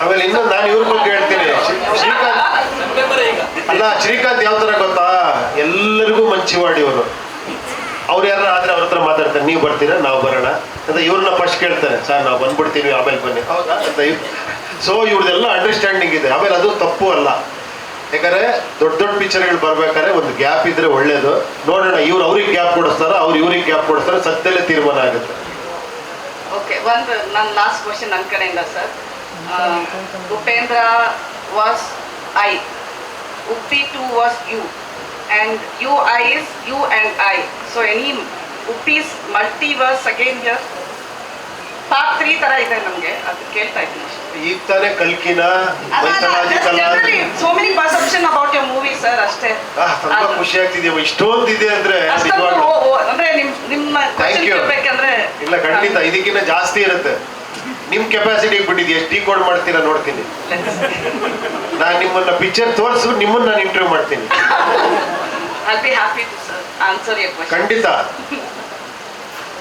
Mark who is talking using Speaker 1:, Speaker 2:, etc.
Speaker 1: ಆಮೇಲೆ ಇನ್ನೊಂದು ನಾನು ಇವ್ರ ಬಗ್ಗೆ ಹೇಳ್ತೀನಿ. ಶ್ರೀ- ಶ್ರೀಕಾಂತ್ ಅಲ್ಲ ಶ್ರೀಕಾಂತ್ ಯಾವ ತರ ಗೊತ್ತಾ? ಎಲ್ಲರಿಗೂ ಮಂಚಿವಾಡಿ ಅವರು ಅವ್ರು ಯಾರು ಆದ್ರೆ ಅವ್ರ ಹತ್ರ ಮಾತಾಡ್ತಾರೆ. ನೀವು ಬರ್ತೀರಾ? ನಾವು ಬರೋಣ. ಅಂತ ಇವ್ರನ್ನ ಫಸ್ಟ್ ಕೇಳ್ತಾರೆ. ಸರ್ ನಾವು ಬಂದ್ಬಿಡ್ತೀವಿ. ಆಮೇಲೆ ಬನ್ನಿ. ಹೌದಾ? ಅಂತ ಸೊ ಇವ್ರದೆಲ್ಲ ಅಂಡರ್ಸ್ಟ್ಯಾಂಡಿಂಗ್ ಇದೆ. ಆಮೇಲೆ ಅದು ತಪ್ಪು ಅಲ್ಲ. ಯಾಕಂದ್ರೆ ದೊಡ್ಡ ದೊಡ್ಡ ಪಿಕ್ಚರ್ಗಳು ಬರ್ಬೇಕಾದ್ರೆ ಒಂದು ಗ್ಯಾಪ್ ಇದ್ರೆ ಒಳ್ಳೇದು. ನೋಡೋಣ ಇವ್ರು ಅವ್ರಿಗೆ ಗ್ಯಾಪ್ ಕೊಡಿಸ್ತಾರ ಅವ್ರು ಇವ್ರಿಗೆ ಗ್ಯಾಪ್ ಕೊಡಿಸ್ತಾರೆ ಸದ್ಯದಲ್ಲೇ ತೀರ್ಮಾನ ಆಗುತ್ತೆ.
Speaker 2: ಓಕೆ ಒಂದು ನನ್ನ ಲಾಸ್ಟ್ ಕ್ವಶನ್ ನನ್ನ ಕಡೆಯಿಂದ sir Upendra was I Uppi to was you and you I is you and I so any Uppi's multiverse again year part three ಥರ ಇದೆ ನಮಗೆ ಅದು ಕೇಳ್ತಾ ಇದ್ದೀನಿ.
Speaker 1: ಈಗ ತಾನೇ ಕಲ್ಕಿನ
Speaker 2: so many perception about your movie sir ಅಷ್ಟೇ.
Speaker 1: ತುಂಬಾ ಖುಷಿ ಆಗ್ತಿದೆ. ಇಷ್ಟೊಂದಿದೆ ಅಂದ್ರೆ
Speaker 2: ಅಂದ್ರೆ ನಿಮ್ ನಿಮ್ಮ
Speaker 1: ಥ್ಯಾಂಕ್
Speaker 2: ಯು.
Speaker 1: ಇಲ್ಲ ಖಂಡಿತ. ಇದಕ್ಕಿಂತ ಜಾಸ್ತಿ ಇರುತ್ತೆ. ನಿಮ್ ಕೆಪಾಸಿಟಿ ಬಿಟ್ಟಿದ್ಯಾ ಎಷ್ಟು ಕೋಡ್ ಮಾಡ್ತೀರಾ ನೋಡ್ತೀನಿ. ನಾನು ನಿಮ್ಮನ್ನ ಪಿಕ್ಚರ್ ತೋರಿಸು ನಿಮ್ಮನ್ನ ನಾನು ಇಂಟರ್ವ್ಯೂ ಮಾಡ್ತೀನಿ. ಖಂಡಿತ.